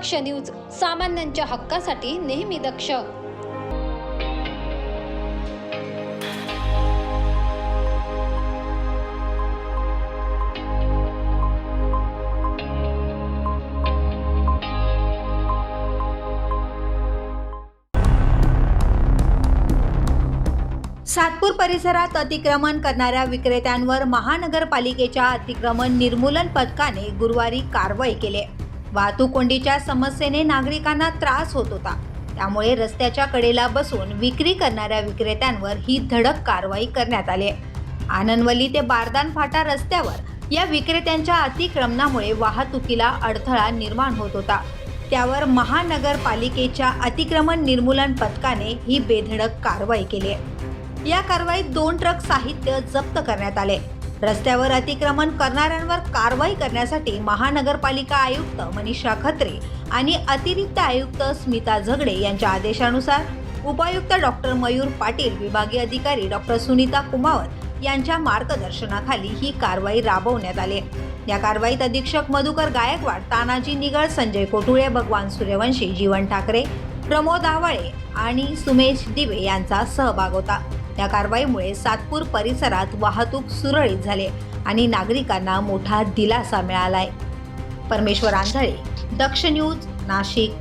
दक्ष news सामान्यांच्या हक्कासाठी नेहमी दक्ष. सातपूर परिसरात अतिक्रमण करणाऱ्या विक्रेत्यांवर महानगरपालिकेच्या अतिक्रमण निर्मूलन पथकाने गुरुवारी कारवाई केली. वाहतूक कोंडीच्या समस्येने नागरिकांना त्रास होत होता. त्यामुळे रस्त्याच्या कडेला बसून विक्री करणाऱ्या विक्रेत्यांवर ही धडक कारवाई करण्यात आली आनंदवली ते बारदान फाटा रस्त्यावर या विक्रेत्यांच्या अतिक्रमणामुळे वाहतुकीला अडथळा निर्माण होत होता. त्यावर महानगरपालिकेच्या अतिक्रमण निर्मूलन पथकाने ही बेधडक कारवाई केली या कारवाईत दोन ट्रक साहित्य जप्त करण्यात आले. रस्त्यावर अतिक्रमण करणाऱ्यांवर कारवाई करण्यासाठी महानगरपालिका आयुक्त मनीषा खत्रे आणि अतिरिक्त आयुक्त स्मिता झगडे यांच्या आदेशानुसार उपायुक्त डॉक्टर मयूर पाटील विभागीय अधिकारी डॉक्टर सुनीता कुमावत यांच्या मार्गदर्शनाखाली ही कारवाई राबवण्यात आली. या कारवाईत अधीक्षक मधुकर गायकवाड तानाजी निगळ संजय कोटुळे भगवान सूर्यवंशी जीवन ठाकरे प्रमोद आवाळे आणि सुमेश दिवे यांचा सहभाग होता. या कारवाईमुळे सातपूर परिसरात वाहतूक सुरळीत झाली आणि नागरिकांना मोठा दिलासा मिळालाय. परमेश्वर आंधळे दक्ष न्यूज नाशिक.